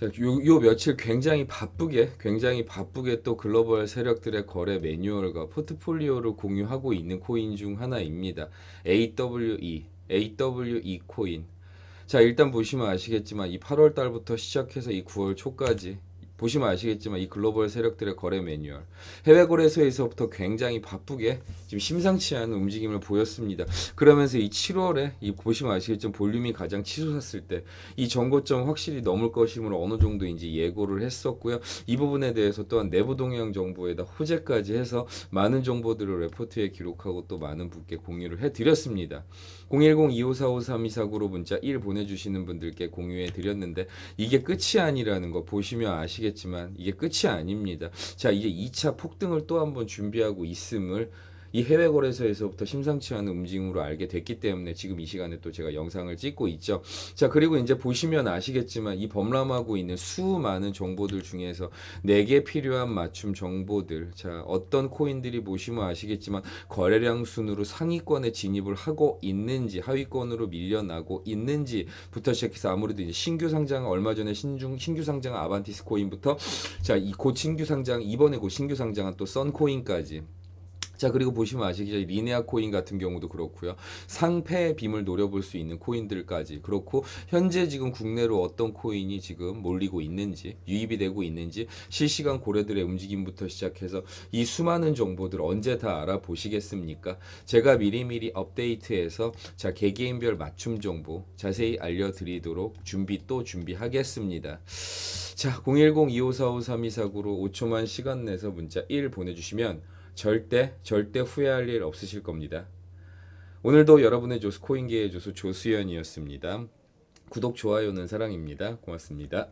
자, 요, 요 며칠 굉장히 바쁘게, 굉장히 바쁘게 또 글로벌 세력들의 거래 매뉴얼과 포트폴리오를 공유하고 있는 코인 중 하나입니다. AWE, AWE 코인. 자, 일단 보시면 아시겠지만 이 8월 달부터 시작해서 이 9월 초까지 보시면 아시겠지만 이 글로벌 세력들의 거래 매뉴얼 해외 거래소에서부터 굉장히 바쁘게 지금 심상치 않은 움직임을 보였습니다. 그러면서 이 7월에 이 보시면 아시겠지만 볼륨이 가장 치솟았을 때이 정고점 확실히 넘을 것이므로 어느 정도인지 예고를 했었고요. 이 부분에 대해서 또한 내부 동향 정보에다 호재까지 해서 많은 정보들을 레포트에 기록하고 또 많은 분께 공유를 해드렸습니다. 010-2545-3249로 문자 1 보내주시는 분들께 공유해 드렸는데 이게 끝이 아니라는 거 보시면 아시겠 지만 이게 끝이 아닙니다. 자 이제 2차 폭등을 또 한번 준비하고 있음을 이 해외 거래소에서부터 심상치 않은 움직임으로 알게 됐기 때문에 지금 이 시간에 또 제가 영상을 찍고 있죠. 자 그리고 이제 보시면 아시겠지만 이 범람하고 있는 수많은 정보들 중에서 내게 필요한 맞춤 정보들 자 어떤 코인들이 보시면 아시겠지만 거래량 순으로 상위권에 진입을 하고 있는지 하위권으로 밀려나고 있는지부터 시작해서 아무래도 이제 신규 상장 얼마 전에 신중 신규 상장 아반티스 코인부터 자 이 곧 신규 상장 이번에 곧 신규 상장한 또 썬코인까지 자 그리고 보시면 아시겠지만 리네아 코인 같은 경우도 그렇고요. 상패 빔을 노려볼 수 있는 코인들까지 그렇고 현재 지금 국내로 어떤 코인이 지금 몰리고 있는지 유입이 되고 있는지 실시간 고래들의 움직임부터 시작해서 이 수많은 정보들 언제 다 알아보시겠습니까? 제가 미리미리 업데이트해서 자 개개인별 맞춤 정보 자세히 알려드리도록 준비 또 준비하겠습니다. 자 010-2545-3249로 5초만 시간 내서 문자 1 보내주시면 절대 절대 후회할 일 없으실 겁니다. 오늘도 여러분의 조수 코인계의 조수 조수연이었습니다. 구독 좋아요는 사랑입니다. 고맙습니다.